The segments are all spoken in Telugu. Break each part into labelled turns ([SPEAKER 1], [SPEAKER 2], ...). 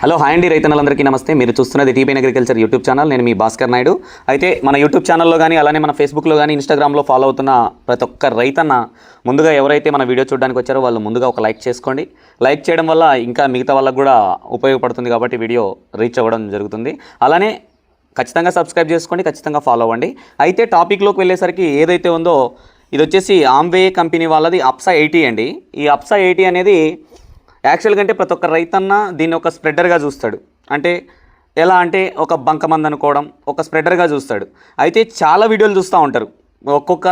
[SPEAKER 1] హలో హాయ్ అండి రైతన్నలందరికీ నమస్తే. మీరు చూస్తున్నది టీపీఎన్ అగ్రికల్చర్ యూట్యూబ్ ఛానల్. నేను మీ భాస్కర్ నాయుడు. అయితే మన యూట్యూబ్ ఛానల్లో కానీ అలానే మన ఫేస్బుక్లో కానీ ఇన్స్టాగ్రామ్లో ఫాలో అవుతున్న ప్రతి ఒక్క రైతన్న ముందుగా ఎవరైతే మన వీడియో చూడడానికి వచ్చారో వాళ్ళు ముందుగా ఒక లైక్ చేసుకోండి. లైక్ చేయడం వల్ల ఇంకా మిగతా వాళ్ళకు కూడా ఉపయోగపడుతుంది కాబట్టి వీడియో రీచ్ అవ్వడం జరుగుతుంది. అలానే ఖచ్చితంగా సబ్స్క్రైబ్ చేసుకోండి ఖచ్చితంగా ఫాలో అవ్వండి. అయితే టాపిక్లోకి వెళ్ళేసరికి ఏదైతే ఉందో ఇది వచ్చేసి ఆమ్వే కంపెనీ వాళ్ళది అప్సా ఎయిటీ అండి. ఈ అప్సా ఎయిటీ అనేది యాక్చువల్గా అంటే ప్రతి ఒక్క రైతన్న దీన్ని ఒక స్ప్రెడర్గా చూస్తాడు. అంటే ఎలా అంటే ఒక బంకమంది అనుకోవడం ఒక స్ప్రెడర్గా చూస్తాడు. అయితే చాలా వీడియోలు చూస్తూ ఉంటారు. ఒక్కొక్క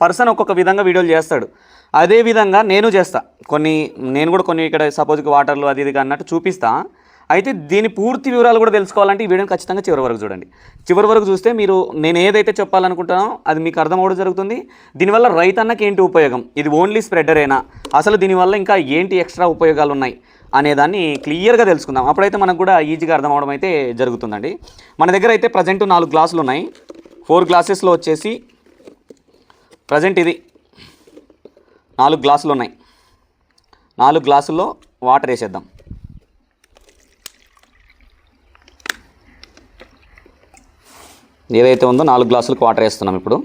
[SPEAKER 1] పర్సన్ ఒక్కొక్క విధంగా వీడియోలు చేస్తాడు. అదే విధంగా నేను చేస్తా. కొన్ని నేను కూడా కొన్ని ఇక్కడ సపోజ్కి వాటర్లు అది ఇది అన్నట్టు చూపిస్తాను అయితే దీని పూర్తి వివరాలు కూడా తెలుసుకోవాలంటే ఈ వీడియోని ఖచ్చితంగా చివరి వరకు చూడండి. చివరి వరకు చూస్తే మీరు నేను ఏదైతే చెప్పాలనుకుంటున్నానో అది మీకు అర్థం అవ్వడం జరుగుతుంది. దీనివల్ల రైతన్నకి ఏంటి ఉపయోగం? ఇది ఓన్లీ స్ప్రెడరేనా అసలు దీనివల్ల ఇంకా ఏంటి ఎక్స్ట్రా ఉపయోగాలు ఉన్నాయి? అనేదాన్ని క్లియర్గా తెలుసుకుందాం. అప్పుడైతే మనకు కూడా ఈజీగా అర్థం అవడం అయితే జరుగుతుందండి. మన దగ్గర అయితే ప్రజెంట్ నాలుగు గ్లాసులు ఉన్నాయి. ఫోర్ గ్లాసెస్లో వచ్చేసి ప్రజెంట్ ఇది. నాలుగు గ్లాసులు ఉన్నాయి. నాలుగు గ్లాసుల్లో వాటర్ వేసేద్దాం. ఏదైతే ఉందో నాలుగు గ్లాసులకు వాటర్ వేస్తున్నాం ఇప్పుడు.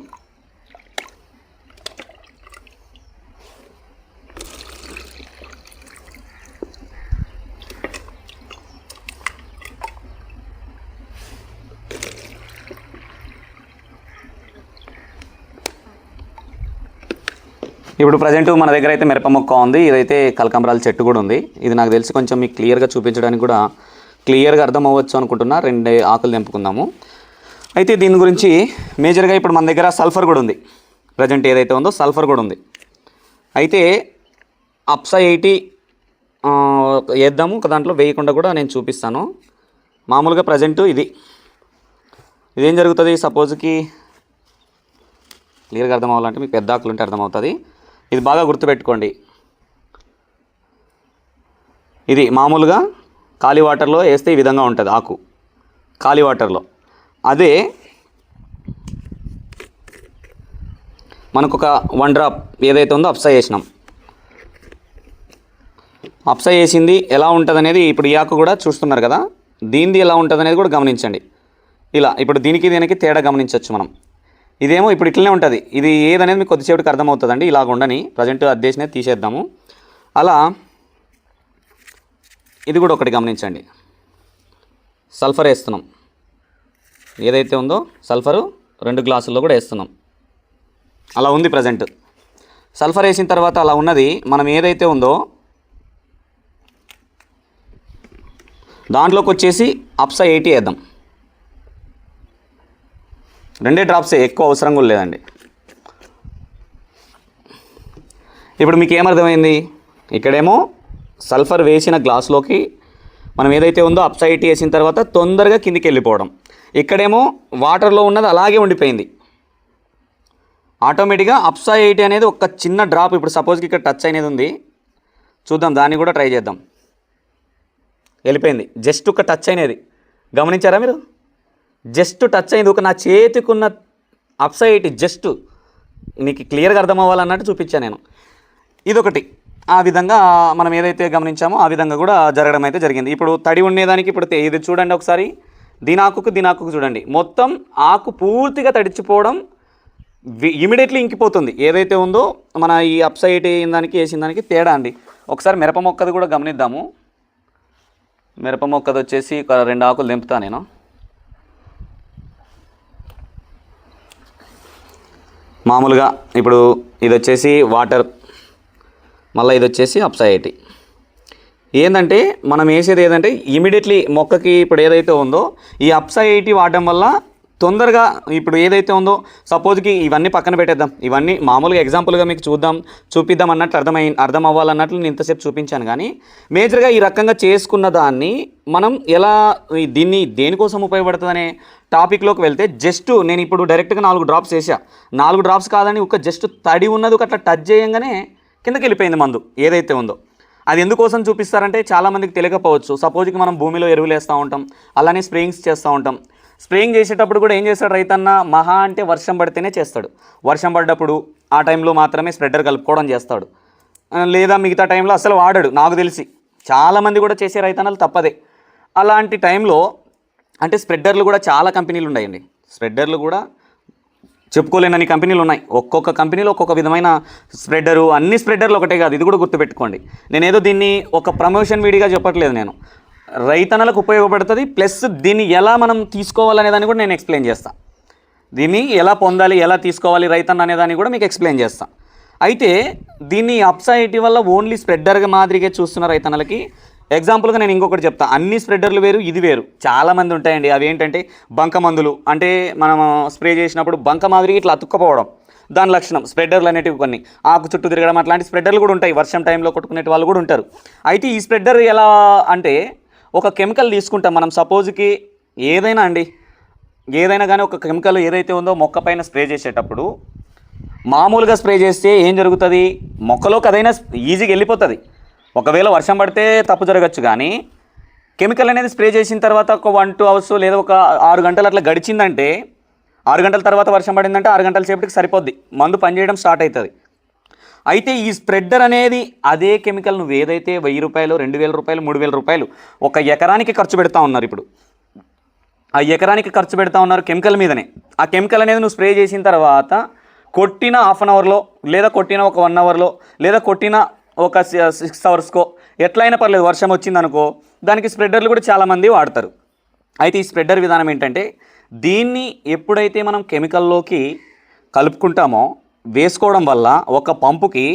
[SPEAKER 1] ఇప్పుడు ప్రజెంట్ మన దగ్గర అయితే మిరప మొక్క ఉంది. ఇదైతే కలకంబరాల చెట్టు కూడా ఉంది. ఇది నాకు తెలిసి కొంచెం మీకు క్లియర్గా చూపించడానికి కూడా క్లియర్గా అర్థం అవ్వచ్చు అనుకుంటున్నా. రెండు ఆకులు తెంపుకుందాము. అయితే దీని గురించి మేజర్గా ఇప్పుడు మన దగ్గర సల్ఫర్ కూడా ఉంది. ప్రజెంట్ ఏదైతే ఉందో సల్ఫర్ కూడా ఉంది. అయితే అప్సా ఎయిటీ వేద్దాము. ఒక దాంట్లో వేయకుండా కూడా నేను చూపిస్తాను. మామూలుగా ప్రజెంట్ ఇది. ఇదేం జరుగుతుంది? సపోజ్కి క్లియర్గా అర్థం అవ్వాలంటే మీకు పెద్ద ఆకులు ఉంటే అర్థమవుతుంది. ఇది బాగా గుర్తుపెట్టుకోండి. ఇది మామూలుగా ఖాళీ వాటర్లో వేస్తే ఈ విధంగా ఉంటుంది ఆకు. ఖాళీ వాటర్లో. అదే మనకు ఒక వన్ డ్రాప్ ఏదైతే ఉందో అప్సై చేసినాం అప్సై చేసింది ఎలా ఉంటుంది అనేది ఇప్పుడు ఈ ఆకు కూడా చూస్తున్నారు కదా? దీనిది ఎలా ఉంటుంది అనేది కూడా గమనించండి. ఇలా ఇప్పుడు దీనికి దీనికి తేడా గమనించవచ్చు మనం. ఇదేమో ఇప్పుడు ఇట్లనే ఉంటుంది. ఇది ఏదనేది మీకు కొద్దిసేపటికి అర్థమవుతుందండి. ఇలాగ ఉండని ప్రజెంట్ అద్దేశనే తీసేద్దాము. అలా ఇది కూడా ఒకటి గమనించండి. సల్ఫర్ వేస్తున్నాం. ఏదైతే ఉందో సల్ఫరు రెండు గ్లాసుల్లో కూడా వేస్తున్నాం. అలా ఉంది ప్రజెంట్. సల్ఫర్ వేసిన తర్వాత అలా ఉన్నది మనం ఏదైతే ఉందో దాంట్లోకి వచ్చేసి అప్సా ఎయిటీ వేద్దాం. రెండే డ్రాప్సే ఎక్కువ అవసరం కూడా లేదండి. ఇప్పుడు మీకు ఏమర్థమైంది? ఇక్కడేమో సల్ఫర్ వేసిన గ్లాస్లోకి మనం ఏదైతే ఉందో అప్సైట్ వేసిన తర్వాత తొందరగా కిందికి వెళ్ళిపోవడం. ఇక్కడేమో వాటర్లో ఉన్నది అలాగే ఉండిపోయింది. ఆటోమేటిక్గా అప్సా ఎయిటీ అనేది ఒక చిన్న డ్రాప్ ఇప్పుడు సపోజ్కి ఇక్కడ టచ్ అనేది ఉంది. చూద్దాం దాన్ని కూడా ట్రై చేద్దాం. వెళ్ళిపోయింది. జస్ట్ ఒక టచ్ అయినది. గమనించారా మీరు? జస్ట్ టచ్ అయింది. ఒక నా చేతికున్న అప్సైట్ జస్ట్ నీకు క్లియర్గా అర్థం అవ్వాలన్నట్టు చూపించాను నేను. ఇదొకటి. ఆ విధంగా మనం ఏదైతే గమనించామో ఆ విధంగా కూడా జరగడం అయితే జరిగింది. ఇప్పుడు తడి ఉండేదానికి ఇప్పుడు ఇది చూడండి ఒకసారి. దినాకుకు దినాకుకు చూడండి. మొత్తం ఆకు పూర్తిగా తడిచిపోవడం ఇమీడియట్లీ ఇంకిపోతుంది. ఏదైతే ఉందో మన ఈ అప్సైట్ అయిన దానికి వేసిన దానికి తేడా అండి. ఒకసారి మిరప మొక్కది కూడా గమనిద్దాము. మిరప మొక్కది వచ్చేసి ఒక రెండు ఆకులు దింపుతా నేను. మామూలుగా ఇప్పుడు ఇది వచ్చేసి వాటర్ మళ్ళీ ఇది వచ్చేసి అప్సైటీ ఏంటంటే మనం వేసేది ఏదంటే ఇమీడియట్లీ మొక్కకి ఇప్పుడు ఏదైతే ఉందో ఈ అప్సైటీ వాడడం వల్ల తొందరగా ఇప్పుడు ఏదైతే ఉందో సపోజ్కి ఇవన్నీ పక్కన పెట్టేద్దాం. ఇవన్నీ మామూలుగా ఎగ్జాంపుల్గా మీకు చూద్దాం చూపిద్దాం అన్నట్లు అర్థమై అర్థం అవ్వాలన్నట్లు నేను ఇంతసేపు చూపించాను కానీ మేజర్గా ఈ రకంగా చేసుకున్న దాన్ని మనం ఎలా దీన్ని దేనికోసం ఉపయోగపడుతుందనే టాపిక్లోకి వెళ్తే జస్ట్ నేను ఇప్పుడు డైరెక్ట్గా నాలుగు డ్రాప్స్ వేసా నాలుగు డ్రాప్స్ కాదని ఒక జస్ట్ తడి ఉన్నది ఒక అట్లా టచ్ చేయంగానే కిందకి వెళ్ళిపోయింది మందు ఏదైతే ఉందో. అది ఎందుకోసం చూపిస్తారంటే చాలామందికి తెలియకపోవచ్చు. సపోజ్కి మనం భూమిలో ఎరువులు వేస్తూ ఉంటాం. అలానే స్ప్రేయింగ్స్ చేస్తూ ఉంటాం. స్ప్రేయింగ్ చేసేటప్పుడు కూడా ఏం చేస్తాడు రైతన్న? మహా అంటే వర్షం పడితేనే చేస్తాడు. వర్షం పడ్డప్పుడు ఆ టైంలో మాత్రమే స్ప్రెడర్ కలుపుకోవడం చేస్తాడు. లేదా మిగతా టైంలో అసలు వాడడు. నాకు తెలిసి చాలామంది కూడా చేసే రైతన్నలు తప్పదే. అలాంటి టైంలో అంటే స్ప్రెడ్డర్లు కూడా చాలా కంపెనీలు ఉన్నాయండి. స్ప్రెడ్డర్లు కూడా చెప్పుకోలేనని కంపెనీలు ఉన్నాయి. ఒక్కొక్క కంపెనీలో ఒక్కొక్క విధమైన స్ప్రెడరు అన్ని స్ప్రెడర్లు ఒకటే కాదు ఇది కూడా గుర్తుపెట్టుకోండి. నేనేదో దీన్ని ఒక ప్రమోషన్ వీడిగా చెప్పట్లేదు నేను. రైతన్నలకు ఉపయోగపడుతుంది ప్లస్ దీన్ని ఎలా మనం తీసుకోవాలనే దాన్ని కూడా నేను ఎక్స్ప్లెయిన్ చేస్తాను దీన్ని ఎలా పొందాలి ఎలా తీసుకోవాలి రైతన్న అనేదాన్ని కూడా మీకు ఎక్స్ప్లెయిన్ చేస్తాను అయితే దీన్ని అప్సైటీ వల్ల ఓన్లీ స్ప్రెడ్డర్గా మాదిరిగా చూస్తున్న రైతన్నలకి ఎగ్జాంపుల్గా నేను ఇంకొకటి చెప్తాను అన్ని స్ప్రెడర్లు వేరు ఇది వేరు. చాలామంది ఉంటాయండి. అవి ఏంటంటే బంక మందులు. అంటే మనం స్ప్రే చేసినప్పుడు బంక మాదిరిగా ఇట్లా అతుక్కపోవడం. దాని లక్షణం స్ప్రెడర్లు అనేటివి కొన్ని. ఆకు చుట్టూ తిరగడం అట్లాంటి స్ప్రెడర్లు కూడా ఉంటాయి. వర్షం టైంలో కొట్టుకునే వాళ్ళు కూడా ఉంటారు. అయితే ఈ స్ప్రెడర్ ఎలా అంటే ఒక కెమికల్ తీసుకుంటాం. మనం సపోజ్కి ఏదైనా అండి ఏదైనా కానీ ఒక కెమికల్ ఏదైతే ఉందో మొక్క పైన స్ప్రే చేసేటప్పుడు మామూలుగా స్ప్రే చేస్తే ఏం జరుగుతుంది? మొక్కలోకి అదైనా ఈజీగా వెళ్ళిపోతుంది. ఒకవేళ వర్షం పడితే తప్పు జరగచ్చు కానీ కెమికల్ అనేది స్ప్రే చేసిన తర్వాత ఒక వన్ టూ అవర్స్ లేదా ఒక ఆరు గంటలు అట్లా గడిచిందంటే ఆరు గంటల తర్వాత వర్షం పడిందంటే ఆరు గంటల సేపటికి సరిపోద్ది. మందు పనిచేయడం స్టార్ట్ అవుతుంది అయితే ఈ స్ప్రెడ్డర్ అనేది అదే కెమికల్ నువ్వు ఏదైతే వెయ్యి రూపాయలు రెండు వేల రూపాయలు మూడు వేల రూపాయలు ఒక ఎకరానికి ఖర్చు పెడతా ఉన్నారు ఇప్పుడు. ఆ ఎకరానికి ఖర్చు పెడతా ఉన్నారు కెమికల్ మీదనే. ఆ కెమికల్ అనేది నువ్వు స్ప్రే చేసిన తర్వాత కొట్టిన హాఫ్ అన్ అవర్లో లేదా కొట్టిన ఒక వన్ అవర్లో లేదా కొట్టిన ఒక సిక్స్ అవర్స్కో ఎట్లయినా పర్లేదు వర్షం వచ్చిందనుకో దానికి స్ప్రెడ్డర్లు కూడా చాలామంది వాడతారు. అయితే ఈ స్ప్రెడ్డర్ విధానం ఏంటంటే దీన్ని ఎప్పుడైతే మనం కెమికల్లోకి కలుపుకుంటామో వేసుకోవడం వల్ల ఒక పంపుకి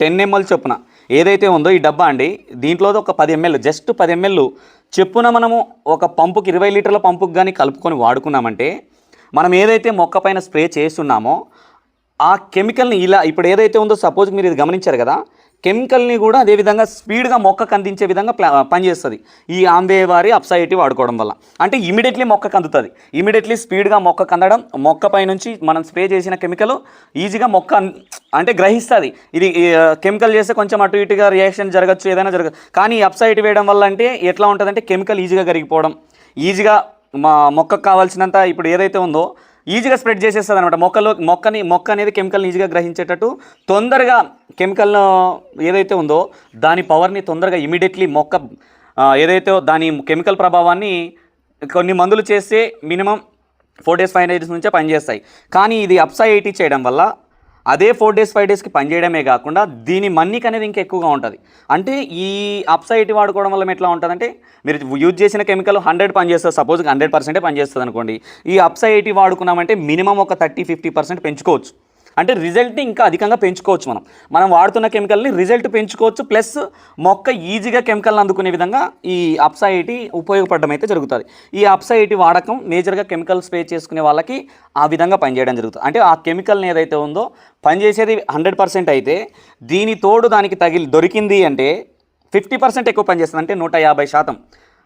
[SPEAKER 1] టెన్ ఎంఎల్ చొప్పున ఏదైతే ఉందో ఈ డబ్బా అండి దీంట్లో ఒక పది ఎంఎల్ జస్ట్ పది ఎంఎల్ చెప్పున మనము ఒక పంపుకి ఇరవై లీటర్ల పంపుకి కానీ కలుపుకొని వాడుకున్నామంటే మనం ఏదైతే మొక్క పైన స్ప్రే చేస్తున్నామో ఆ కెమికల్ని ఇలా ఇప్పుడు ఏదైతే ఉందో సపోజ్ మీరు ఇది గమనించారు కదా కెమికల్ని కూడా అదే విధంగా స్పీడ్గా మొక్కకు అందించే విధంగా ప్లా పనిచేస్తుంది. ఈ ఆంబే వారి అప్సైటీ వాడుకోవడం వల్ల. అంటే ఇమీడియట్లీ మొక్కకు అందుతుంది. ఇమీడియట్లీ స్పీడ్గా మొక్కకు అందడం మొక్క పై నుంచి మనం స్ప్రే చేసిన కెమికల్ ఈజీగా మొక్క అంటే గ్రహిస్తుంది. ఇది కెమికల్ చేస్తే కొంచెం అటు ఇటుగా రియాక్షన్ జరగచ్చు ఏదైనా జరగదు కానీ అప్సైటీ వేయడం వల్ల అంటే ఎట్లా ఉంటుందంటే కెమికల్ ఈజీగా కరిగిపోవడం. ఈజీగా మా మొక్కకు కావాల్సినంత ఇప్పుడు ఏదైతే ఉందో ఈజీగా స్ప్రెడ్ చేసేస్తుంది అనమాట మొక్కలో మొక్కని మొక్క అనేది కెమికల్ని ఈజీగా గ్రహించేటట్టు తొందరగా కెమికల్ ఏదైతే ఉందో దాని పవర్ని తొందరగా ఇమీడియట్లీ మొక్క ఏదైతే దాని కెమికల్ ప్రభావాన్ని కొన్ని మందులు చేస్తే minimum four days five days నుంచే పనిచేస్తాయి. కానీ ఇది అప్సా ఎయిటీ చేయడం వల్ల అదే ఫోర్ డేస్ ఫైవ్ డేస్కి పనిచేయడమే కాకుండా దీని మన్నిక అనేది ఇంకా ఎక్కువగా ఉంటుంది. అంటే ఈ అప్సా వాడుకోవడం వల్ల ఎట్లా ఉంటుందంటే మీరు యూజ్ చేసిన కెమికల్ హండ్రెడ్ పనిచేస్తుంది సపోజ్ హండ్రెడ్ పర్సెంటే పనిచేస్తుంది అనుకోండి ఈ అప్సా వాడుకున్నామంటే మినిమం ఒక థర్టీ ఫిఫ్టీ పర్సెంట్ పెంచుకోవచ్చు. అంటే రిజల్ట్ని ఇంకా అధికంగా పెంచుకోవచ్చు మనం. మనం వాడుతున్న కెమికల్ని రిజల్ట్ పెంచుకోవచ్చు ప్లస్ మొక్క ఈజీగా కెమికల్ని అందుకునే విధంగా ఈ అప్సైటీ ఉపయోగపడడం అయితే జరుగుతుంది. ఈ అప్సైటీ వాడకం మేజర్గా కెమికల్ స్ప్రే చేసుకునే వాళ్ళకి ఆ విధంగా పనిచేయడం జరుగుతుంది. అంటే ఆ కెమికల్ని ఏదైతే ఉందో పనిచేసేది హండ్రెడ్ పర్సెంట్ అయితే దీని తోడు దానికి తగిలి దొరికింది అంటే ఫిఫ్టీ పర్సెంట్ ఎక్కువ పనిచేస్తుంది. అంటే నూట యాభై శాతం.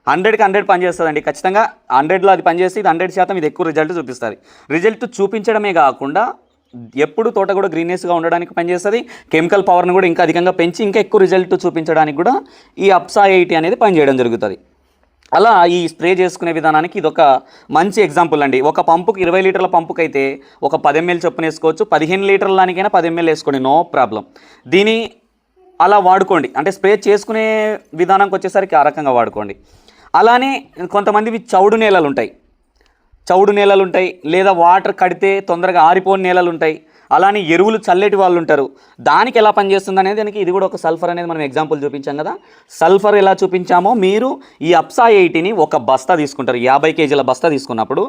[SPEAKER 1] హండ్రెడ్కి హండ్రెడ్ పనిచేస్తుందండి. ఖచ్చితంగా హండ్రెడ్లో అది పనిచేస్తే ఇది హండ్రెడ్ శాతం ఇది ఎక్కువ రిజల్ట్ చూపిస్తుంది. రిజల్ట్ చూపించడమే కాకుండా ఎప్పుడు తోట కూడా గ్రీనెస్గా ఉండడానికి పనిచేస్తుంది. కెమికల్ పవర్ని కూడా ఇంకా అధికంగా పెంచి ఇంకా ఎక్కువ రిజల్ట్ చూపించడానికి కూడా ఈ అప్సా ఎయిటీ అనేది పనిచేయడం జరుగుతుంది. అలా ఈ స్ప్రే చేసుకునే విధానానికి ఇది ఒక మంచి ఎగ్జాంపుల్ అండి. ఒక పంపుకి ఇరవై లీటర్ల పంపుకి అయితే ఒక పది ఎంఎల్ చొప్పున వేసుకోవచ్చు. పదిహేను లీటర్ల దానికైనా పది ఎంఎల్ వేసుకోండి నో ప్రాబ్లం. దీని అలా వాడుకోండి. అంటే స్ప్రే చేసుకునే విధానంకి వచ్చేసరికి ఆ రకంగా వాడుకోండి. అలానే కొంతమందివి చౌడు నేలలు ఉంటాయి చౌడు నేలలు ఉంటాయి లేదా వాటర్ కడితే తొందరగా ఆరిపోని నేలలు ఉంటాయి అలానే ఎరువులు చల్లేటి వాళ్ళు ఉంటారు దానికి ఎలా పనిచేస్తుంది అనేది దానికి ఇది కూడా ఒక సల్ఫర్ అనేది మనం ఎగ్జాంపుల్ చూపించాం కదా. సల్ఫర్ ఎలా చూపించామో మీరు ఈ అప్సా ఎయిటీని ఒక బస్తా తీసుకుంటారు. యాభై కేజీల బస్తా తీసుకున్నప్పుడు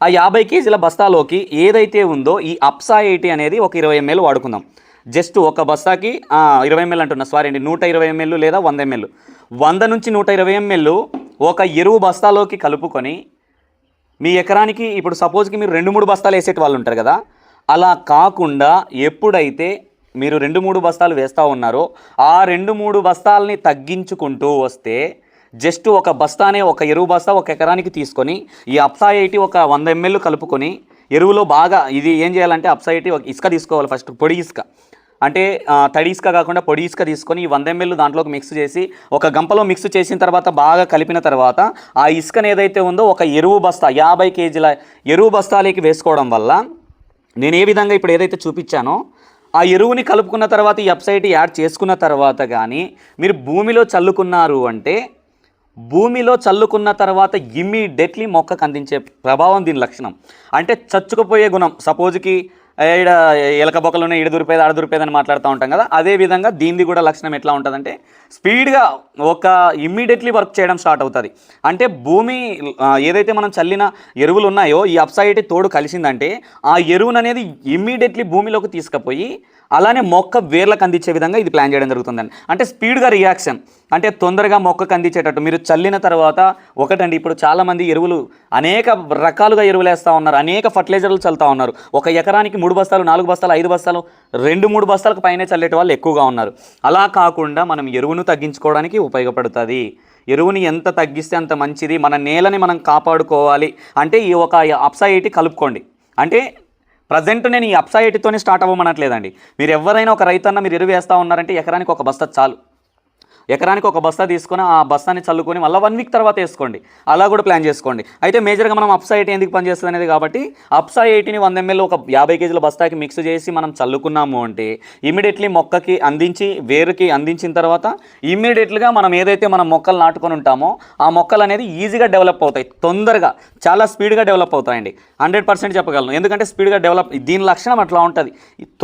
[SPEAKER 1] ఆ యాభై కేజీల బస్తాలోకి ఏదైతే ఉందో ఈ అప్సా ఎయిటీ అనేది ఒక ఇరవై ఎంఎల్ వాడుకుందాం. జస్ట్ ఒక బస్తాకి ఇరవై ఎంఎల్ అంటున్నా సారీ అండి నూట ఇరవై ఎంఎల్ లేదా వంద ఎంఎల్. వంద నుంచి నూట ఇరవై ఎంఎల్ ఒక ఎరువు బస్తాలోకి కలుపుకొని మీ ఎకరానికి ఇప్పుడు సపోజ్కి మీరు రెండు మూడు బస్తాలు వేసేటి వాళ్ళు ఉంటారు కదా అలా కాకుండా ఎప్పుడైతే మీరు రెండు మూడు బస్తాలు వేస్తూ ఉన్నారో ఆ రెండు మూడు బస్తాలని తగ్గించుకుంటూ వస్తే జస్ట్ ఒక బస్తానే ఒక ఎరువు బస్తా ఒక ఎకరానికి తీసుకొని ఈ అప్సాయిటీ ఒక వంద ఎంఎల్ కలుపుకొని ఎరువులో బాగా ఇది ఏం చేయాలంటే అప్సా ఒక ఇసుక తీసుకోవాలి ఫస్ట్ పొడి ఇసుక. అంటే తడి ఇసుక కాకుండా పొడి ఇసుక తీసుకొని ఈ వంద ఎంఎల్ దాంట్లోకి మిక్స్ చేసి ఒక గంపలో మిక్స్ చేసిన తర్వాత బాగా కలిపిన తర్వాత ఆ ఇసుకని ఏదైతే ఉందో ఒక ఎరువు బస్తా యాభై కేజీల ఎరువు బస్తాలకి వేసుకోవడం వల్ల నేను ఏ విధంగా ఇప్పుడు ఏదైతే చూపించానో ఆ ఎరువుని కలుపుకున్న తర్వాత ఈ వెబ్సైట్ యాడ్ చేసుకున్న తర్వాత కానీ మీరు భూమిలో చల్లుకున్నారు అంటే భూమిలో చల్లుకున్న తర్వాత ఇమ్మీడియట్లీ మొక్కకు అందించే ప్రభావం దీని లక్షణం. అంటే చచ్చుకుపోయే గుణం సపోజ్కి ఈడ ఎలక బొక్కలు ఈడ దొరిపోయేది ఆడ దొరిపోయేది అని మాట్లాడుతూ ఉంటాం కదా. అదే విధంగా దీనిది కూడా లక్షణం ఎట్లా ఉంటుందంటే స్పీడ్గా ఒక ఇమ్మీడియట్లీ వర్క్ చేయడం స్టార్ట్ అవుతుంది. అంటే భూమి ఏదైతే మనం చల్లిన ఎరువులు ఉన్నాయో ఈ అప్సైటీ తోడు కలిసిందంటే ఆ ఎరువును అనేది ఇమ్మీడియట్లీ భూమిలోకి తీసుకుపోయి అలానే మొక్క వేర్లకు అందించే విధంగా ఇది ప్లాన్ చేయడం జరుగుతుందండి. అంటే స్పీడ్గా రియాక్షన్ అంటే తొందరగా మొక్కకు అందించేటట్టు. మీరు చల్లిన తర్వాత ఒకటండి ఇప్పుడు చాలామంది ఎరువులు అనేక రకాలుగా ఎరువులు వేస్తూ ఉన్నారు అనేక ఫర్టిలైజర్లు చల్లుతూ ఉన్నారు. ఒక ఎకరానికి మూడు బస్తాలు నాలుగు బస్తాలు ఐదు బస్తాలు రెండు మూడు బస్తాలకు పైనే చల్లేటి వాళ్ళు ఎక్కువగా ఉన్నారు. అలా కాకుండా మనం ఎరువును తగ్గించుకోవడానికి ఉపయోగపడుతుంది. ఎరువుని ఎంత తగ్గిస్తే అంత మంచిది. మన నేలని మనం కాపాడుకోవాలి. అంటే ఈ ఒక అప్సైటీ కలుపుకోండి. అంటే ప్రజెంట్ నేను ఈ అప్సైట్తోనే స్టార్ట్ అవ్వమనట్లేదండి. మీరు ఎవరైనా ఒక రైతన్న మీరు ఎరువు వేస్తూ ఉన్నారంటే ఎకరానికి ఒక బస్తా చాలు. ఎకరానికి ఒక బస్తా తీసుకొని ఆ బస్తాని చల్లుకొని మళ్ళీ వన్ వీక్ తర్వాత వేసుకోండి. అలా కూడా ప్లాన్ చేసుకోండి. అయితే మేజర్గా మనం అప్సైట్ ఎందుకు పనిచేస్తుంది అనేది కాబట్టి అప్సా ఎయిటీని వంద ఎంఎల్ ఒక యాభై కేజీల బస్తాకి మిక్స్ చేసి మనం చల్లుకున్నాము అంటే ఇమీడియట్లీ మొక్కకి అందించి వేరుకి అందించిన తర్వాత ఇమ్మీడియట్లీగా మనం ఏదైతే మనం మొక్కలు నాటుకొని ఉంటామో ఆ మొక్కలు అనేది ఈజీగా డెవలప్ అవుతాయి. తొందరగా చాలా స్పీడ్గా డెవలప్ అవుతాయండి. హండ్రెడ్ పర్సెంట్ చెప్పగలను. ఎందుకంటే స్పీడ్గా డెవలప్ దీని లక్షణం అట్లా ఉంటుంది.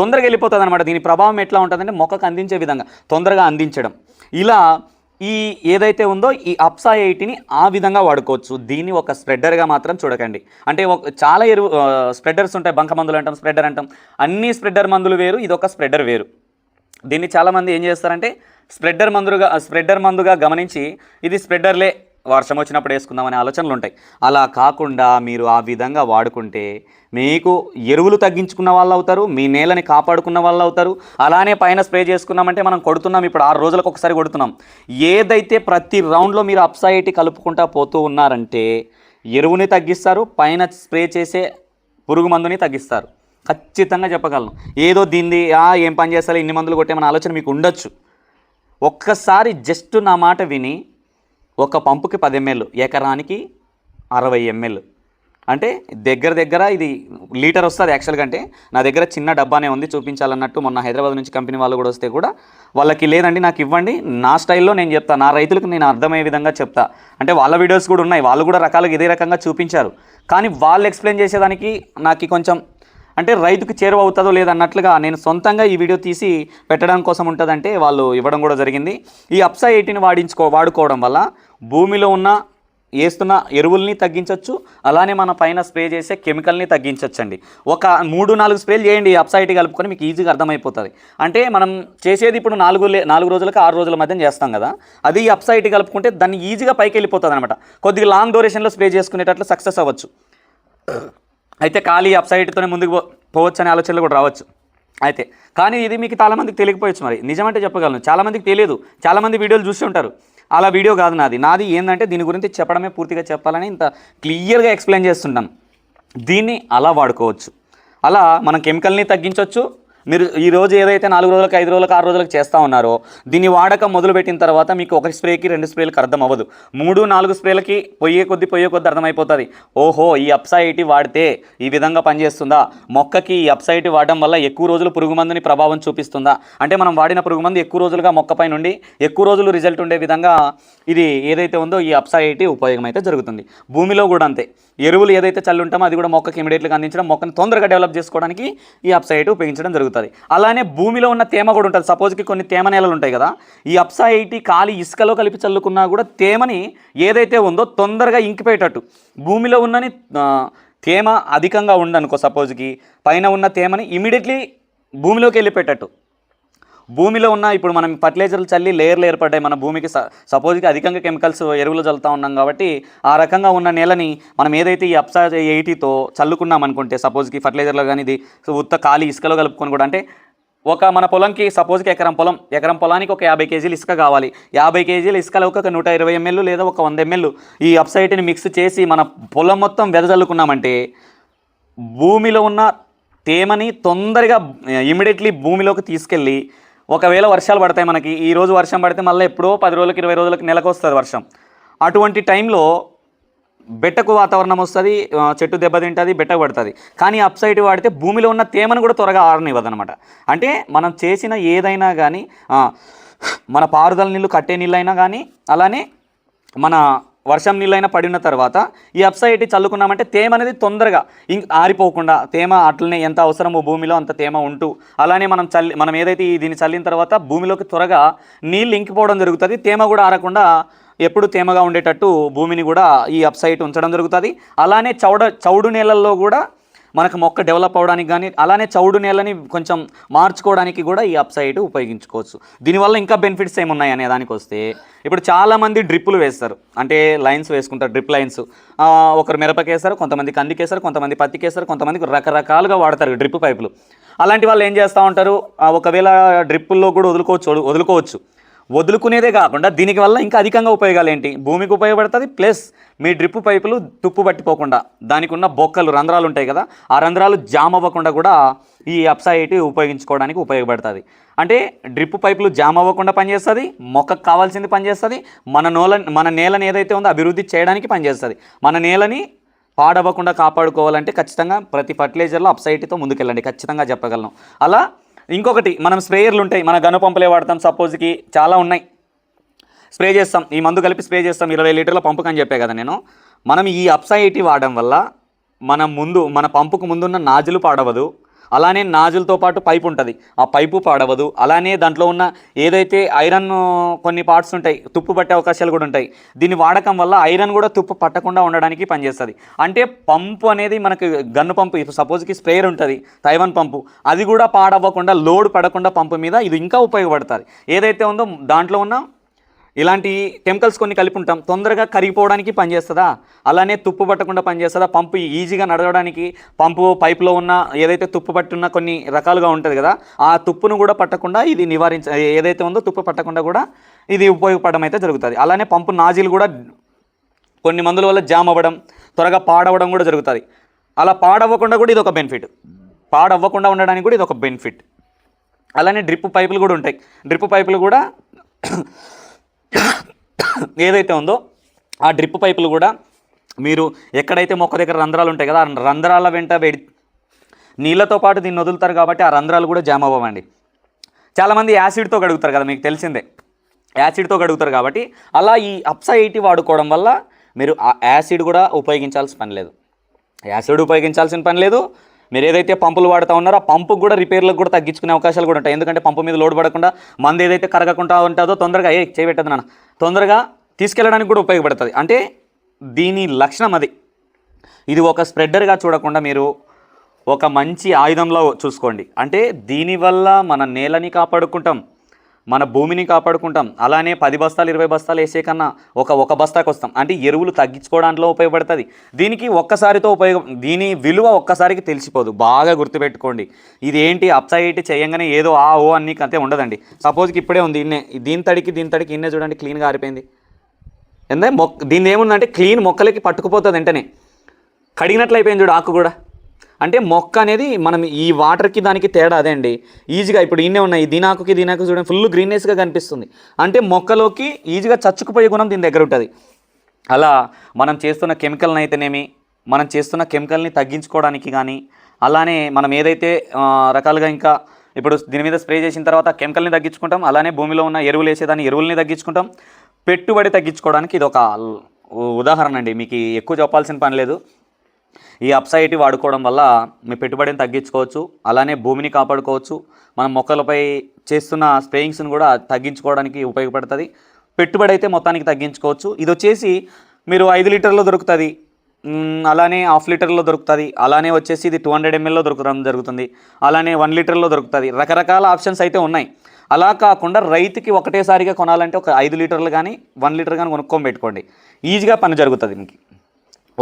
[SPEAKER 1] తొందరగా వెళ్ళిపోతుంది అనమాట దీని ప్రభావం ఎట్లా ఉంటుందంటే మొక్కకు అందించే విధంగా తొందరగా అందించడం. ఇలా ఈ ఏదైతే ఉందో ఈ అప్సా ఎయిటీని ఆ విధంగా వాడుకోవచ్చు. దీన్ని ఒక స్ప్రెడర్గా మాత్రం చూడకండి. అంటే ఒక చాలా ఎరువు స్ప్రెడర్స్ ఉంటాయి. బంక మందులు అంటాం స్ప్రెడ్డర్ అంటాం. అన్ని స్ప్రెడర్ మందులు వేరు ఇది ఒక స్ప్రెడర్ వేరు. దీన్ని చాలామంది ఏం చేస్తారంటే స్ప్రెడర్ మందులుగా స్ప్రెడర్ మందుగా గమనించి ఇది స్ప్రెడర్లే వర్షం వచ్చినప్పుడు వేసుకుందామనే ఆలోచనలు ఉంటాయి అలా కాకుండా మీరు ఆ విధంగా వాడుకుంటే మీకు ఎరువులు తగ్గించుకున్న వాళ్ళు అవుతారు మీ నేలని కాపాడుకున్న వాళ్ళు అవుతారు అలానే పైన స్ప్రే చేసుకున్నామంటే మనం కొడుతున్నాం ఇప్పుడు ఆరు రోజులకు ఒకసారి కొడుతున్నాం. ఏదైతే ప్రతి రౌండ్లో మీరు అప్సైటీ కలుపుకుంటా పోతూ ఉన్నారంటే ఎరువుని తగ్గిస్తారు పైన స్ప్రే చేసే పురుగు మందుని తగ్గిస్తారు. ఖచ్చితంగా చెప్పగలను. ఏదో దీన్ని "ఆ, ఏం పని చేస్తారు ఇన్ని మందులు కొట్టేమన్న ఆలోచన మీకు ఉండొచ్చు. ఒక్కసారి జస్ట్ నా మాట విని ఒక పంపుకి పది ఎంఎల్ ఎకరానికి అరవై ఎంఎల్ అంటే దగ్గర దగ్గర ఇది లీటర్ వస్తుంది యాక్చువల్గా అంటే. నా దగ్గర చిన్న డబ్బానే ఉంది చూపించాలన్నట్టు మొన్న హైదరాబాద్ నుంచి కంపెనీ వాళ్ళు కూడా వస్తే కూడా వాళ్ళకి లేదండి నాకు ఇవ్వండి. నా స్టైల్లో నేను చెప్తా నా రైతులకు నేను అర్థమయ్యే విధంగా చెప్తా. అంటే వాళ్ళ వీడియోస్ కూడా ఉన్నాయి వాళ్ళు కూడా రకాలుగా ఇదే రకంగా చూపించారు. కానీ వాళ్ళు ఎక్స్ప్లెయిన్ చేసేదానికి నాకు కొంచెం అంటే రైతుకు చేరువ అవుతుందో లేదన్నట్లుగా నేను సొంతంగా ఈ వీడియో తీసి పెట్టడం కోసం ఉంటుందంటే వాళ్ళు ఇవ్వడం కూడా జరిగింది. ఈ అప్సా ఎయిటీని వాడించుకో వాడుకోవడం వల్ల భూమిలో ఉన్న వేస్తున్న ఎరువుల్ని తగ్గించవచ్చు అలానే మన పైన స్ప్రే చేసే కెమికల్ని తగ్గించవచ్చండి ఒక మూడు నాలుగు స్ప్రేలు చేయండి అప్సైట్ కలుపుకొని మీకు ఈజీగా అర్థమైపోతుంది. అంటే మనం చేసేది ఇప్పుడు నాలుగు నాలుగు రోజులకు ఆరు రోజుల మధ్య చేస్తాం కదా అది ఈ అప్సైట్ కలుపుకుంటే దాన్ని ఈజీగా పైకి వెళ్ళిపోతుంది అనమాట కొద్దిగా లాంగ్ డ్యూరేషన్లో స్ప్రే చేసుకునేటట్లు సక్సెస్ అవ్వచ్చు. అయితే ఖాళీ అప్సైట్తోనే ముందుకు పోవచ్చు అనే ఆలోచనలు కూడా రావచ్చు. అయితే కానీ ఇది మీకు చాలామందికి తెలియకపోవచ్చు మరి. నిజమంటే చెప్పగలను. చాలామందికి తెలియదు. చాలామంది వీడియోలు చూసి ఉంటారు అలా వీడియో కాదు నాది. నాది ఏంటంటే దీని గురించి చెప్పడమే పూర్తిగా చెప్పాలని ఇంత క్లియర్గా ఎక్స్ప్లెయిన్ చేస్తుంటాను దీన్ని అలా వాడుకోవచ్చు. అలా మనం కెమికల్ని తగ్గించవచ్చు మీరు ఈ రోజు ఏదైతే నాలుగు రోజులకు ఐదు రోజులకు ఆరు రోజులకు చేస్తూ ఉన్నారో దీన్ని వాడకం మొదలుపెట్టిన తర్వాత మీకు ఒక స్ప్రేకి రెండు స్ప్రేలకు అర్థం అవ్వదు. మూడు నాలుగు స్ప్రేలకి పొయ్యే కొద్ది పొయ్యే కొద్ది అర్థమైపోతుంది ఓహో ఈ అప్సైటీ వాడితే ఈ విధంగా పనిచేస్తుందా? మొక్కకి ఈ అప్సైటీ వాడడం వల్ల ఎక్కువ రోజులు పురుగు మందుని ప్రభావం చూపిస్తుందా? అంటే మనం వాడిన పురుగు మందు ఎక్కువ రోజులుగా మొక్కపై నుండి ఎక్కువ రోజులు రిజల్ట్ ఉండే విధంగా ఇది ఏదైతే ఉందో ఈ అప్సైటీ ఉపయోగం అయితే జరుగుతుంది. భూమిలో కూడా అంతే. ఎరువులు ఏదైతే చల్లుంటామో అది కూడా మొక్కకి ఇమీడియట్గా అందించడం మొక్కను తొందరగా డెవలప్ చేసుకోవడానికి ఈ అప్సైట్ ఉపయోగించడం జరుగుతుంది. అలానే భూమిలో ఉన్న తేమ కూడా ఉంటుంది. సపోజ్కి కొన్ని తేమ నేలలు ఉంటాయి కదా ఈ అప్సా ఎయిటీ ఖాళీ ఇసుకలో కలిపి చల్లుకున్నా కూడా తేమని ఏదైతే ఉందో తొందరగా ఇంకిపోయేటట్టు. భూమిలో ఉన్నని తేమ అధికంగా ఉండనుకో సపోజ్కి పైన ఉన్న తేమని ఇమీడియట్లీ భూమిలోకి వెళ్ళిపోయేటట్టు. భూమిలో ఉన్న ఇప్పుడు మనం ఫర్టిలైజర్లు చల్లి లేయర్లు ఏర్పడ్డాయి. మన భూమికి స సపోజ్కి అధికంగా కెమికల్స్ ఎరువులు చల్లుతూ ఉన్నాం కాబట్టి ఆ రకంగా ఉన్న నేలని మనం ఏదైతే ఈ అప్సా ఎయిటీతో చల్లుకున్నాం అనుకుంటే సపోజ్కి ఫర్టిలైజర్లో కానీ ఇది ఉత్త ఖాళీ ఇసుకలో కలుపుకొని కూడా అంటే ఒక మన పొలంకి సపోజ్కి ఎకరం పొలం ఎకరం పొలానికి ఒక యాభై కేజీలు ఇసుక కావాలి. యాభై కేజీలు ఇసుకలో ఒక నూట ఇరవై ఎంఎల్ లేదా ఒక వంద ఎంఎల్ ఈ అప్సైట్ని మిక్స్ చేసి మన పొలం మొత్తం వెదజల్లుకున్నామంటే భూమిలో ఉన్న తేమని తొందరగా ఇమీడియట్లీ భూమిలోకి తీసుకెళ్ళి ఒకవేళ వర్షాలు పడతాయి మనకి ఈ రోజు వర్షం పడితే మళ్ళీ ఎప్పుడో పది రోజులకి ఇరవై రోజులకి నెలకు వస్తుంది వర్షం. అటువంటి టైంలో బెట్టకు వాతావరణం వస్తుంది చెట్టు దెబ్బతింటుంది బెట్టకు పడుతుంది. కానీ అప్ సైడ్ వాడితే భూమిలో ఉన్న తేమను కూడా త్వరగా ఆరనివ్వదు అనమాట అంటే మనం చేసిన ఏదైనా కానీ మన పారుదల నీళ్ళు కట్టే నీళ్ళు అయినా కానీ అలానే మన వర్షం నీళ్ళైనా పడిన తర్వాత ఈ అప్సైటీ చల్లుకున్నామంటే తేమ అనేది తొందరగా ఇంక ఆరిపోకుండా తేమ అట్లనే ఎంత అవసరమో భూమిలో అంత తేమ ఉంటూ అలానే మనం చల్లి మనం ఏదైతే ఈ దీన్ని చల్లిన తర్వాత భూమిలోకి త్వరగా నీళ్ళు ఇంకిపోవడం జరుగుతుంది. తేమ కూడా ఆరకుండా ఎప్పుడు తేమగా ఉండేటట్టు భూమిని కూడా ఈ అప్సైట్ ఉంచడం జరుగుతుంది. అలానే చౌడ చౌడు నేలల్లో కూడా మనకు మొక్క డెవలప్ అవ్వడానికి కానీ అలానే చౌడు నేలని కొంచెం మార్చుకోవడానికి కూడా ఈ అప్సైడ్ ఉపయోగించుకోవచ్చు. దీనివల్ల ఇంకా బెనిఫిట్స్ ఏమున్నాయి అనే దానికి వస్తే ఇప్పుడు చాలామంది డ్రిప్పులు వేస్తారు. అంటే లైన్స్ వేసుకుంటారు డ్రిప్ లైన్స్. ఒకరు మిరపకేస్తారు కొంతమంది కందికేసారు కొంతమంది పత్తికేస్తారు కొంతమంది రకరకాలుగా వాడతారు డ్రిప్ పైపులు. అలాంటి వాళ్ళు ఏం చేస్తూ ఉంటారు? ఒకవేళ డ్రిప్పుల్లో కూడా వదులుకోవచ్చు వదులుకోవచ్చు. వదులుకునేదే కాకుండా దీనికి వల్ల ఇంకా అధికంగా ఉపయోగాలు ఏంటి? భూమికి ఉపయోగపడుతుంది ప్లస్ మీ డ్రిప్ పైపులు తుప్పు పట్టిపోకుండా దానికి ఉన్న బొక్కలు రంధ్రాలు ఉంటాయి కదా ఆ రంధ్రాలు జామ్ అవ్వకుండా కూడా ఈ అప్సైటీ ఉపయోగించుకోవడానికి ఉపయోగపడుతుంది. అంటే డ్రిప్ పైపులు జామ్ అవ్వకుండా పనిచేస్తుంది మొక్కకు కావాల్సింది పనిచేస్తుంది మన నోల మన నేలని ఏదైతే ఉందో అభివృద్ధి చేయడానికి పనిచేస్తుంది. మన నేలని పాడవ్వకుండా కాపాడుకోవాలంటే ఖచ్చితంగా ప్రతి ఫర్టిలైజర్లో అప్సైటీతో ముందుకెళ్ళండి ఖచ్చితంగా చెప్పగలను. అలా ఇంకొకటి మనం స్ప్రేయర్లు ఉంటాయి మన గను పంపులే వాడతాం సపోజ్కి చాలా ఉన్నాయి. స్ప్రే చేస్తాం ఈ మందు కలిపి స్ప్రే చేస్తాం ఇరవై లీటర్ల పంపుకు అని చెప్పే కదా నేను. మనం ఈ అప్సైటీ వాడడం వల్ల మన ముందు మన పంపుకు ముందున్న నాజులు పాడవదు అలానే నాజులతో పాటు పైపు ఉంటుంది. ఆ పైపు పాడవదు. అలానే దాంట్లో ఉన్న ఏదైతే ఐరన్ కొన్ని పార్ట్స్ ఉంటాయి తుప్పు పట్టే అవకాశాలు కూడా ఉంటాయి. దీన్ని వాడకం వల్ల ఐరన్ కూడా తుప్పు పట్టకుండా ఉండడానికి పనిచేస్తుంది. అంటే పంపు అనేది మనకు గన్ను పంపు సపోజ్కి స్ప్రేయర్ ఉంటుంది తైవాన్ పంపు. అది కూడా పాడవ్వకుండా లోడ్ పడకుండా పంపు మీద ఇది ఇంకా ఉపయోగపడుతుంది. ఏదైతే ఉందో దాంట్లో ఉన్న ఇలాంటి కెమికల్స్ కొన్ని కలిపి ఉంటాం. తొందరగా కరిగిపోవడానికి పనిచేస్తుందా అలానే తుప్పు పట్టకుండా పనిచేస్తుందా పంపు ఈజీగా నడవడానికి పంపు పైప్లో ఉన్న ఏదైతే తుప్పు పట్టున్న కొన్ని రకాలుగా ఉంటుంది కదా ఆ తుప్పును కూడా పట్టకుండా ఇది నివారించ ఏదైతే ఉందో తుప్పు పట్టకుండా కూడా ఇది ఉపయోగపడడం అయితే జరుగుతుంది. అలానే పంపు నాజిల్ కూడా కొన్ని మందుల వల్ల జామ్ అవ్వడం త్వరగా పాడవడం కూడా జరుగుతుంది. అలా పాడవ్వకుండా కూడా ఇది ఒక బెనిఫిట్. పాడవ్వకుండా ఉండడానికి కూడా ఇది ఒక బెనిఫిట్. అలానే డ్రిప్ పైపులు కూడా ఉంటాయి. డ్రిప్ పైపులు కూడా ఏదైతే ఉందో ఆ డ్రిప్ పైపులు కూడా మీరు ఎక్కడైతే మొక్క దగ్గర రంధ్రాలు ఉంటాయి కదా ఆ రంధ్రాల వెంట వెడి నీళ్ళతో పాటు దీన్ని వదులుతారు కాబట్టి ఆ రంధ్రాలు కూడా జామ్ అవ్వండి చాలామంది యాసిడ్తో కడుగుతారు కదా మీకు తెలిసిందే. యాసిడ్తో కడుగుతారు కాబట్టి అలా ఈ అప్సా ఎయిటీ వాడుకోవడం వల్ల మీరు ఆ యాసిడ్ కూడా ఉపయోగించాల్సిన పని లేదు. యాసిడ్ ఉపయోగించాల్సిన పని లేదు మీరు ఏదైతే పంపులు వాడుతూ ఉన్నారో ఆ పంపు కూడా రిపేర్లకు కూడా తగ్గించుకునే అవకాశాలు కూడా ఉంటాయి. ఎందుకంటే పంపు మీద లోడ్ పడకుండా మంది ఏదైతే కరగకుండా ఉంటుందో తొందరగా ఏ చేయబెట్టదు నాన్న. తొందరగా తీసుకెళ్ళడానికి కూడా ఉపయోగపడుతుంది. అంటే దీని లక్షణం అది. ఇది ఒక స్ప్రెడర్గా చూడకుండా మీరు ఒక మంచి ఆయుధంలో చూసుకోండి. అంటే దీనివల్ల మన నేలని కాపాడుకుంటాం. మన భూమిని కాపాడుకుంటాం. అలానే పది బస్తాలు ఇరవై బస్తాలు వేసే కన్నా ఒక ఒక బస్తాకి వస్తాం అంటే ఎరువులు తగ్గించుకోవడంలో ఉపయోగపడుతుంది. దీనికి ఒక్కసారితో ఉపయోగం దీని విలువ ఒక్కసారికి తెలిసిపోదు. బాగా గుర్తుపెట్టుకోండి. ఇది ఏంటి అప్సైట్ చేయంగానే ఏదో ఆ ఓ అని అంతే ఉండదండి. సపోజ్కి ఇప్పుడే ఉంది ఇన్నే దీని తడికి దీని తడికి ఇన్నే చూడండి క్లీన్గా ఆరిపోయింది. ఎందుకంటే మొక్క దీన్ని ఏముందంటే క్లీన్ మొక్కలకి పట్టుకుపోతుంది వెంటనే. కడిగినట్లు అయిపోయింది చూడు ఆకు కూడా. అంటే మొక్క అనేది మనం ఈ వాటర్కి దానికి తేడా అదే అండి. ఈజీగా ఇప్పుడు ఇన్నే ఉన్నాయి. దీనాకుకి ఆకుకి చూడండి ఫుల్ గ్రీన్నెస్గా కనిపిస్తుంది. అంటే మొక్కలోకి ఈజీగా చచ్చుకుపోయే గుణం దీని దగ్గర ఉంటుంది. అలా మనం చేస్తున్న కెమికల్ని అయితేనేమి మనం చేస్తున్న కెమికల్ని తగ్గించుకోవడానికి కానీ అలానే మనం ఏదైతే రకాలుగా ఇంకా ఇప్పుడు దీని మీద స్ప్రే చేసిన తర్వాత కెమికల్ని తగ్గించుకుంటాం అలానే భూమిలో ఉన్న ఎరువులు వేసేదాన్ని ఎరువుల్ని తగ్గించుకుంటాం. పెట్టుబడి తగ్గించుకోవడానికి ఇది ఒక ఉదాహరణ అండి. మీకు ఎక్కువ చెప్పాల్సిన పని లేదు. ఈ అప్సైటీ వాడుకోవడం వల్ల మీ పెట్టుబడిని తగ్గించుకోవచ్చు అలానే భూమిని కాపాడుకోవచ్చు. మనం మొక్కలపై చేస్తున్న స్ప్రేయింగ్స్ని కూడా తగ్గించుకోవడానికి ఉపయోగపడుతుంది. పెట్టుబడి అయితే మొత్తానికి తగ్గించుకోవచ్చు. ఇది వచ్చేసి మీరు ఐదు లీటర్లో దొరుకుతుంది. అలానే హాఫ్ లీటర్లో దొరుకుతుంది. అలానే వచ్చేసి ఇది టూ హండ్రెడ్ ఎంఎల్లో దొరకడం జరుగుతుంది. అలానే వన్ లీటర్లో దొరుకుతుంది. రకరకాల ఆప్షన్స్ అయితే ఉన్నాయి. అలా కాకుండా రైతుకి ఒకటేసారిగా కొనాలంటే ఒక ఐదు లీటర్లు కానీ వన్ లీటర్ కానీ కొనుక్కొని పెట్టుకోండి. ఈజీగా పని జరుగుతుంది మీకు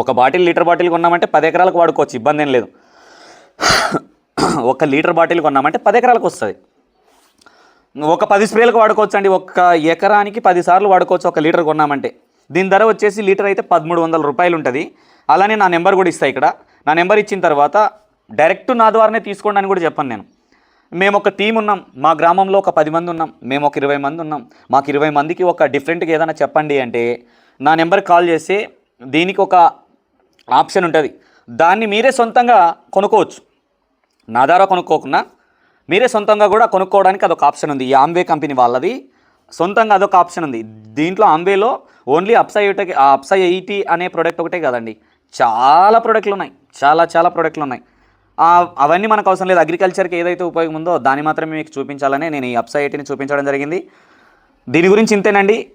[SPEAKER 1] ఒక బాటిల్ లీటర్ బాటిల్ కొన్నామంటే పది ఎకరాలకు వాడుకోవచ్చు ఇబ్బంది ఏం లేదు. ఒక లీటర్ బాటిల్ కొన్నామంటే పది ఎకరాలకు వస్తుంది. ఒక పది స్ప్రేలకు వాడుకోవచ్చు అండి ఒక ఎకరానికి పదిసార్లు వాడుకోవచ్చు ఒక లీటర్ కొన్నామంటే. దీని ధర వచ్చేసి లీటర్ అయితే పదమూడు వందల రూపాయలు ఉంటుంది. అలానే నా నెంబర్ కూడా ఇస్తాయి ఇక్కడ. నా నెంబర్ ఇచ్చిన తర్వాత డైరెక్ట్ నా ద్వారానే తీసుకోండి అని కూడా చెప్పాను నేను. మేము ఒక టీం ఉన్నాం మా గ్రామంలో ఒక పది మంది ఉన్నాం మేము ఒక ఇరవై మంది ఉన్నాం. మాకు ఇరవై మందికి ఒక డిఫరెంట్గా ఏదైనా చెప్పండి అంటే నా నెంబర్కి కాల్ చేసి దీనికి ఒక ఆప్షన్ ఉంటుంది. దాన్ని మీరే సొంతంగా కొనుక్కోవచ్చు. నా ద్వారా కొనుక్కోకుండా మీరే సొంతంగా కూడా కొనుక్కోవడానికి అదొక ఆప్షన్ ఉంది. ఈ ఆంబే కంపెనీ వాళ్ళది. సొంతంగా అదొక ఆప్షన్ ఉంది. దీంట్లో ఆంబేలో ఓన్లీ అప్సై ఎయిటీ అప్సై ఎయిటీ అనే ప్రోడక్ట్ ఒకటే కదండి. చాలా ప్రోడక్ట్లు ఉన్నాయి. చాలా చాలా ప్రోడక్ట్లు ఉన్నాయి. అవన్నీ మనకు అవసరం లేదు. అగ్రికల్చర్కి ఏదైతే ఉపయోగం ఉందో దాన్ని మాత్రమే మీకు చూపించాలనే నేను ఈ అప్సై ఎయిటీని చూపించడం జరిగింది. దీని గురించి ఇంతేనండి.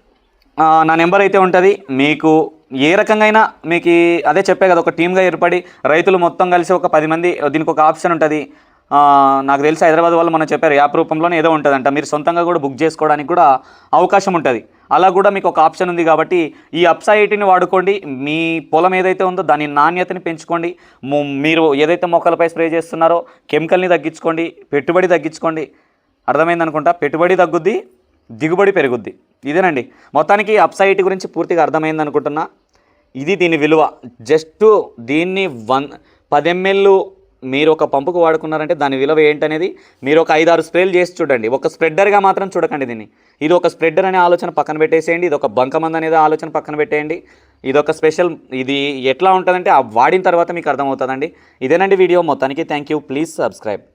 [SPEAKER 1] నా నెంబర్ అయితే ఉంటుంది. మీకు ఏ రకంగా అయినా మీకు అదే చెప్పే కదా ఒక టీమ్గా ఏర్పడి రైతులు మొత్తం కలిసి ఒక పది మంది దీనికి ఒక ఆప్షన్ ఉంటుంది. నాకు తెలిసి హైదరాబాద్ వాళ్ళు మనం చెప్పారు యాప్ రూపంలోనే ఏదో ఉంటుందంట. మీరు సొంతంగా కూడా బుక్ చేసుకోవడానికి కూడా అవకాశం ఉంటుంది. అలా కూడా మీకు ఒక ఆప్షన్ ఉంది కాబట్టి ఈ అప్సైటీని వాడుకోండి. మీ పొలం ఏదైతే ఉందో దాని నాణ్యతని పెంచుకోండి. మీరు ఏదైతే మొక్కలపై స్ప్రే చేస్తున్నారో కెమికల్ని తగ్గించుకోండి పెట్టుబడి తగ్గించుకోండి. అర్థమైంది అనుకుంటా? పెట్టుబడి తగ్గుద్ది దిగుబడి పెరుగుద్ది. ఇదేనండి. మొత్తానికి అప్సైటీ గురించి పూర్తిగా అర్థమైంది అనుకుంటున్నా. ఇది దీని విలువ. జస్ట్ దీన్ని వన్ పది ఎంఎల్ మీరు ఒక పంపుకు వాడుకున్నారంటే దాని విలువ ఏంటనేది మీరు ఒక ఐదారు స్ప్రేలు చేసి చూడండి. ఒక స్ప్రెడ్డర్గా మాత్రం చూడకండి దీన్ని. ఇది ఒక స్ప్రెడ్డర్ అనే ఆలోచన పక్కన పెట్టేసేయండి. ఇది ఒక బంకమంది అనేది ఆలోచన పక్కన పెట్టేయండి. ఇది ఒక స్పెషల్ ఇది ఎట్లా ఉంటుందంటే ఆ వాడిన తర్వాత మీకు అర్థమవుతుందండి. ఇదేనండి వీడియో. మొత్తానికి థ్యాంక్ యూ ప్లీజ్ సబ్స్క్రైబ్.